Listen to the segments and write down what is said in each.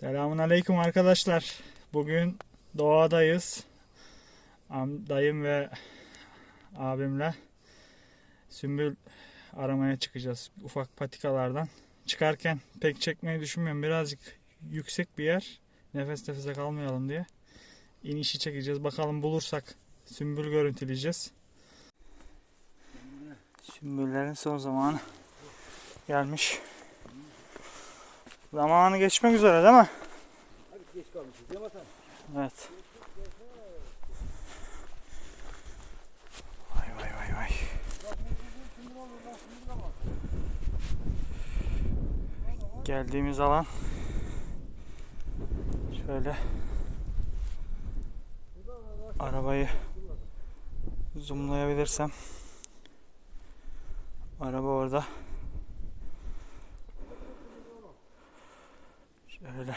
Selamun Aleyküm arkadaşlar. Bugün doğadayız. Dayım ve abimle sümbül aramaya çıkacağız. Ufak patikalardan. Çıkarken pek çekmeyi düşünmüyorum. Birazcık yüksek bir yer. Nefes nefese kalmayalım diye. İnişi çekeceğiz. Bakalım bulursak sümbül görüntüleyeceğiz. Sümbüllerin son zamanı gelmiş. Zamanı geçmek üzere değil mi? Hadi geç kalmışız Hasan? Evet. Vay vay vay vay. Geldiğimiz alan şöyle arabayı zoomlayabilirsem araba orada şöyle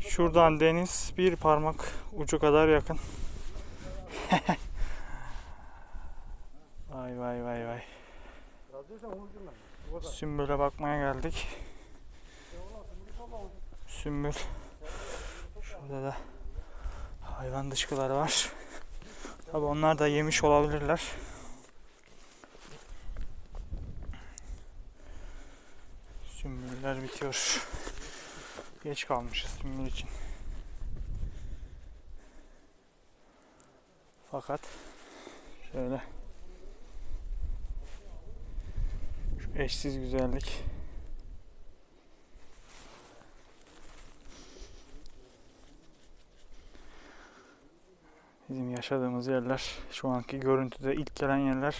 Şuradan deniz bir parmak ucu kadar yakın. vay vay vay vay. Sümbül'e bakmaya geldik. Sümbül. Şurada da hayvan dışkıları var. Tabi onlar da yemiş olabilirler. Sümbüller bitiyor. Geç kalmışız sümbül için. Fakat şöyle şu eşsiz güzellik bizim yaşadığımız yerler şu anki görüntüde ilk gelen yerler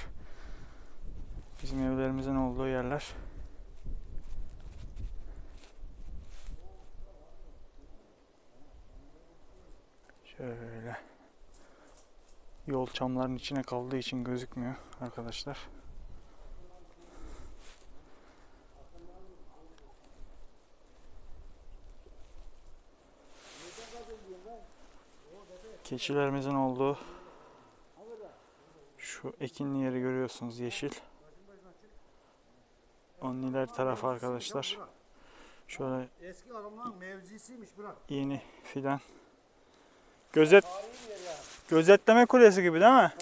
bizim evlerimizin olduğu yerler. Şöyle. Yol çamların içine kaldığı için gözükmüyor arkadaşlar Keçilerimizin olduğu şu ekinli yeri görüyorsunuz yeşil. Onun ileri tarafı arkadaşlar. Şöyle Eski adamların mevzisiymiş bırak. yeni fidan. Gözet gözetleme kulesi gibi değil mi?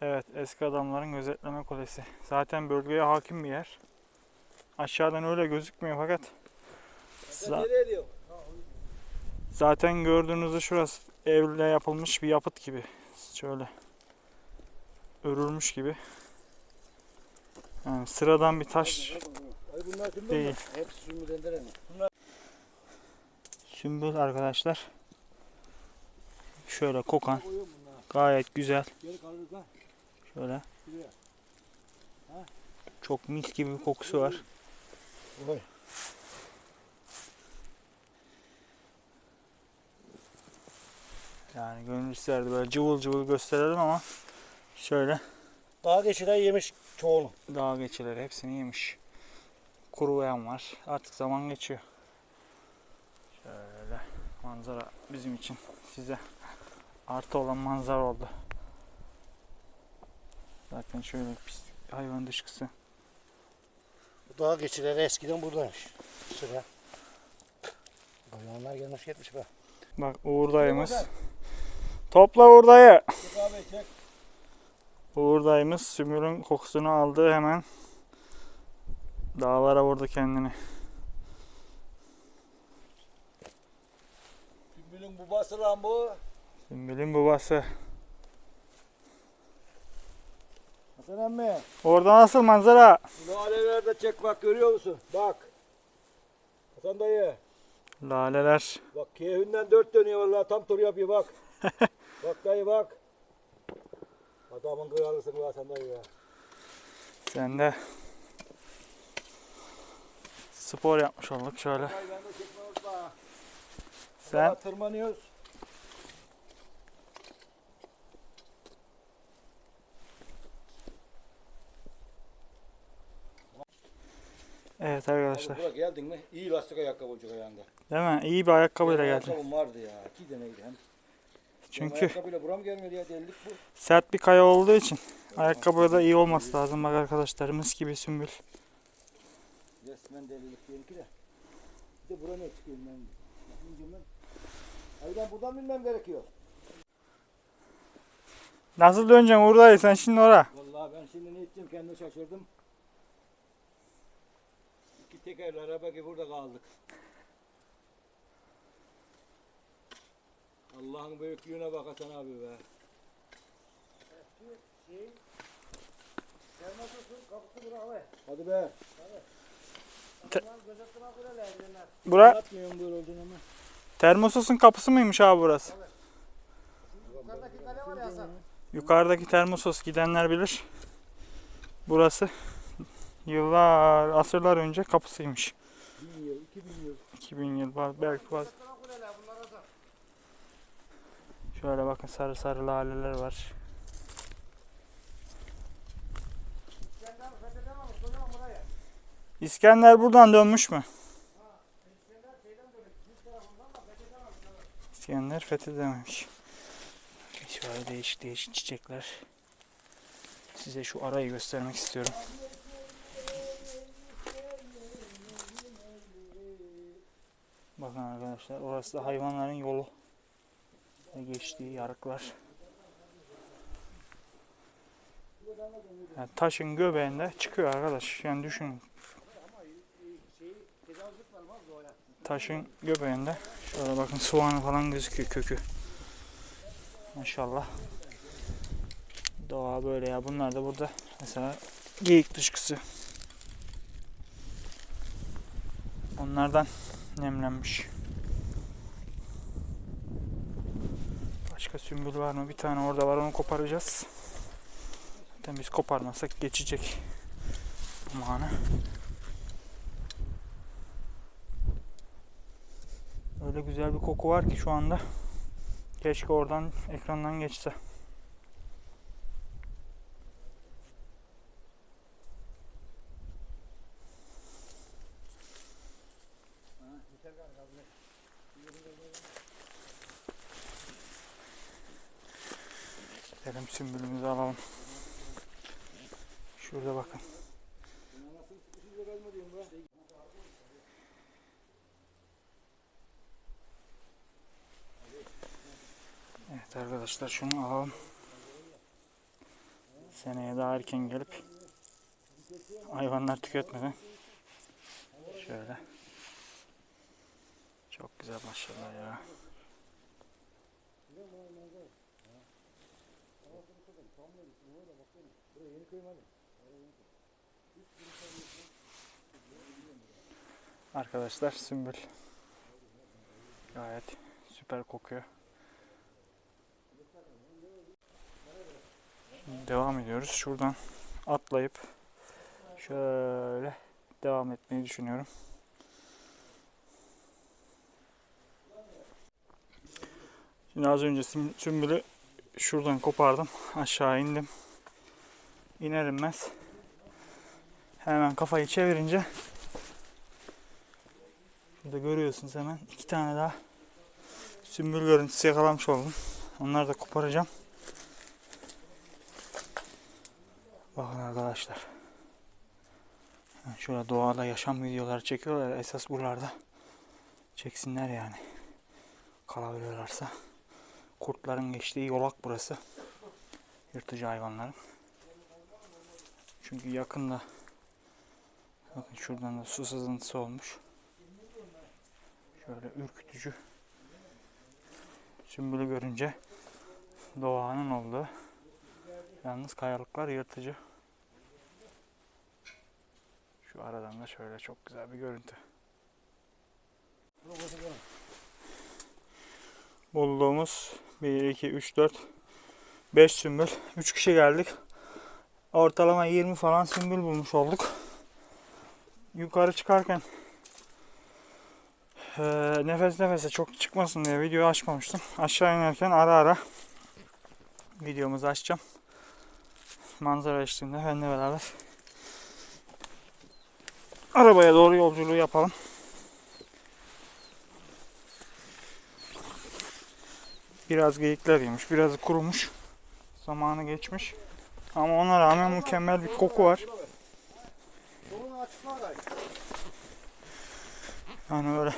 Evet eski adamların gözetleme kulesi. Zaten bölgeye hakim bir yer. Aşağıdan öyle gözükmüyor fakat za- zaten gördüğünüzde şurası evle yapılmış bir yapıt gibi. Şöyle örülmüş gibi. Yani sıradan bir taş Değil. Hepsi sümbül arkadaşlar. Şöyle kokan gayet güzel. Şöyle çok mis gibi bir kokusu var. Oy. Yani gönül isterdi böyle cıvıl cıvıl gösterelim ama şöyle Daha geçiren yemiş çoğunu. dağ geçileri hepsini yemiş. Kuruyan var. Artık zaman geçiyor. Şöyle manzara bizim için size artı olan manzara oldu. Zaten şöyle pis hayvan dışkısı. Bu daha geçiren eskiden buradaymış. Sıra. Hayvanlar gelmiş gitmiş be. Bak Uğurdayımız. Topla Uğurdayı. Uğurdayımız sümürün kokusunu aldı hemen. Dağlara vurdu kendini. Sümbülün babası lan bu. Sümbülün babası. Hasan emmi. Orada nasıl manzara? Bunu alevlerde çek bak görüyor musun? Bak. Hasan dayı. Laleler. Bak keyfinden dört dönüyor vallahi tam tur yapıyor bak. bak dayı bak. Adamın kralısın be Hasan dayı ya. Sen de spor yapmış olduk şöyle. Dayı ben de çekme unutma. Sen Daha tırmanıyoruz. evet arkadaşlar. Buraya geldin mi? İyi lastik ayakkabı olacak ayağında. Değil mi? İyi bir ayakkabıyla geldin. Ayakkabım vardı ya. İki deneydi hem. Çünkü ya sert bir kaya olduğu için ayakkabıya da iyi olması lazım. Bak arkadaşlar mis gibi sümbül. Resmen delilik benimki de. Bir de bura ne çıkıyor ben. Hayır buradan bilmem gerekiyor. Nasıl döneceksin Uğur sen şimdi ora. Vallahi ben şimdi ne ettim kendime şaşırdım. İki tekerli araba gibi burada kaldık. Allah'ın büyüklüğüne bak Hasan abi be. Hadi be. Bura Atmıyorum böyle olduğunu ama. termososun kapısı mıymış abi burası? Yukarıdaki kale var ya Hasan. Yukarıdaki termosos gidenler bilir. Burası yıllar, asırlar önce kapısıymış. Bin yıl, iki bin yıl. 2000 yıl var belki var. Şöyle bakın sarı sarı laleler var. İskender buradan dönmüş mü? İskender fethedememiş. Şöyle değişik değişik çiçekler. Size şu arayı göstermek istiyorum. Bakın arkadaşlar orası da hayvanların yolu. Geçtiği yarıklar. Yani taşın göbeğinde çıkıyor arkadaş. Yani düşünün. Taşın göbeğinde şöyle bakın soğanı falan gözüküyor kökü. Maşallah. Doğa böyle ya. Bunlar da burada mesela geyik dışkısı. Onlardan nemlenmiş. Başka sümbül var mı? Bir tane orada var onu koparacağız. Zaten biz koparmasak geçecek zamanı. Öyle güzel bir koku var ki şu anda. Keşke oradan ekrandan geçse. Gidelim sümbülümüzü alalım. Şurada bakın. Evet arkadaşlar şunu alalım. Seneye daha erken gelip hayvanlar tüketmeden şöyle çok güzel maşallah ya. Arkadaşlar sümbül gayet süper kokuyor. Devam ediyoruz. Şuradan atlayıp şöyle devam etmeyi düşünüyorum. Şimdi az önce sümbülü şuradan kopardım. Aşağı indim. İner inmez hemen kafayı çevirince Burada görüyorsunuz hemen iki tane daha sümbül görüntüsü yakalamış oldum. Onları da koparacağım. Bakın arkadaşlar. Şöyle doğada yaşam videoları çekiyorlar. Esas buralarda çeksinler yani. Kalabiliyorlarsa. Kurtların geçtiği yolak burası. Yırtıcı hayvanların. Çünkü yakında bakın şuradan da su sızıntısı olmuş. Şöyle ürkütücü. Sümbülü görünce doğanın olduğu. Yalnız kayalıklar yırtıcı. Şu aradan da şöyle çok güzel bir görüntü. Bulduğumuz 1, 2, 3, 4, 5 sümbül. 3 kişi geldik. Ortalama 20 falan sümbül bulmuş olduk. Yukarı çıkarken eee, nefes nefese çok çıkmasın diye video açmamıştım. Aşağı inerken ara ara videomuzu açacağım. Manzara eşliğinde benimle beraber arabaya doğru yolculuğu yapalım. Biraz geyikler yemiş, biraz kurumuş. Zamanı geçmiş. Ama ona rağmen mükemmel bir koku var. Yani böyle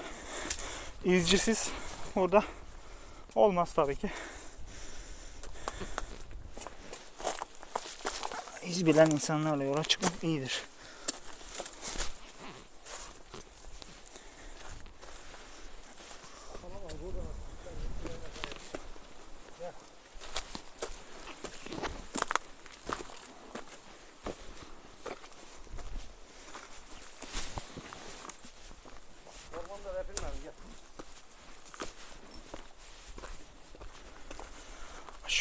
izcisiz burada olmaz tabii ki. İz bilen insanlarla yola çıkmak iyidir.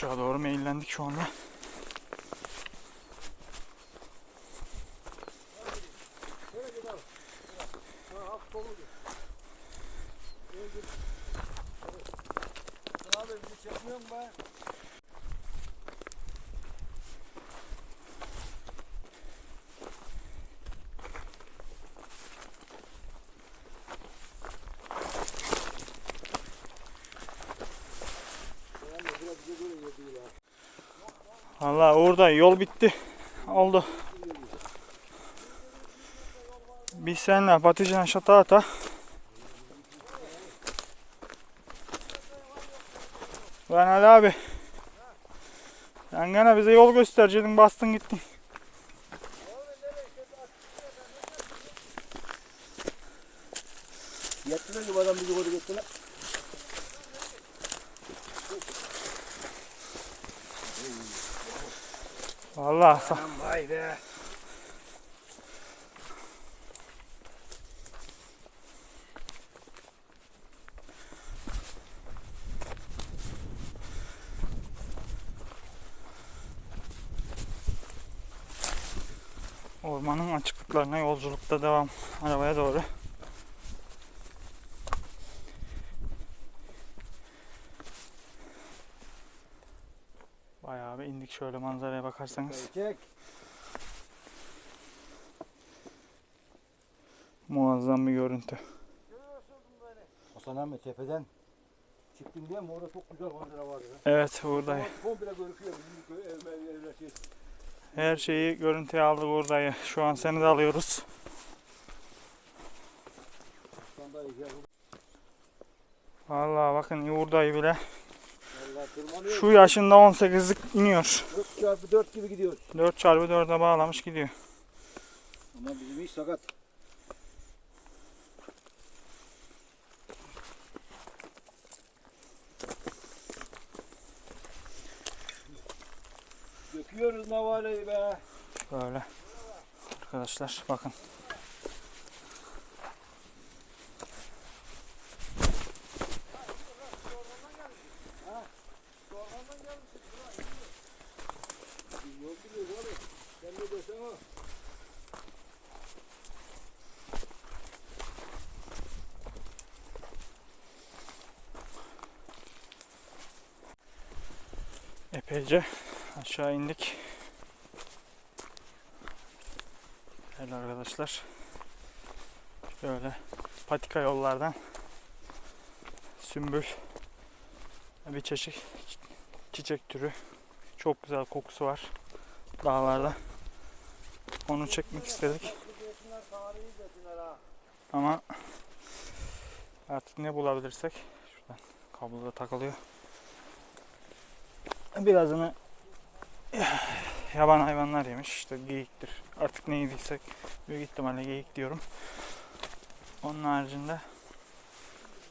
Aşağı doğru meyillendik şu anda. Ha, hafif solu gel. Gel, gel. Evet. Abi bizi çekmiyor mu be? Yani biraz bize göre yedi ya. Valla orada yol bitti. Oldu. Biz seninle Patican Şata ata. Ben Ali abi. Sen gene bize yol gösterecektin bastın gittin. Yettiler gibi adam bizi koydu gittiler. Valla sa- Aman vay be. ormanın açıklıklarına yolculukta devam arabaya doğru. Bayağı bir indik şöyle manzaraya bakarsanız. Çek. Muazzam bir görüntü. Hasan Ahmet tepeden çıktın diye mi? Orada çok güzel manzara var ya. Evet buradayım. Komple bizim evler şey. Her şeyi görüntüye aldık buradayı. Şu an seni de alıyoruz. Vallahi bakın buradayı bile. Şu yaşında 18'lik iniyor. 4 çarpı 4 gibi gidiyoruz. 4 çarpı 4'e bağlamış gidiyor. Ama bizim iş sakat. Döküyoruz navaleyi be. Böyle. Arkadaşlar bakın. Yol biliyoruz abi. Sen ne desen o. Epeyce aşağı indik. Evet arkadaşlar. Şöyle patika yollardan sümbül bir çeşit çiçek türü. Çok güzel kokusu var dağlarda. Onu çekmek istedik ama artık ne bulabilirsek şuradan kabloda takılıyor. Birazını yaban hayvanlar yemiş. İşte geyiktir. Artık ne yediysek büyük ihtimalle geyik diyorum. Onun haricinde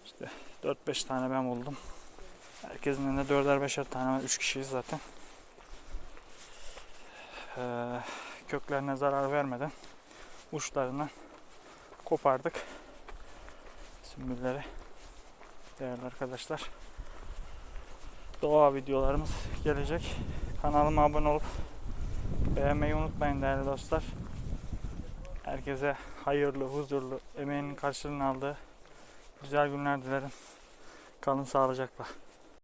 işte 4-5 tane ben buldum. Herkesin elinde 4'er 5'er tane var. 3 kişiyiz zaten. Ee, köklerine zarar vermeden uçlarından kopardık. Sümbülleri. Değerli arkadaşlar. Doğa videolarımız gelecek. Kanalıma abone olup beğenmeyi unutmayın değerli dostlar. Herkese hayırlı, huzurlu, emeğinin karşılığını aldığı güzel günler dilerim. Kalın sağlıcakla.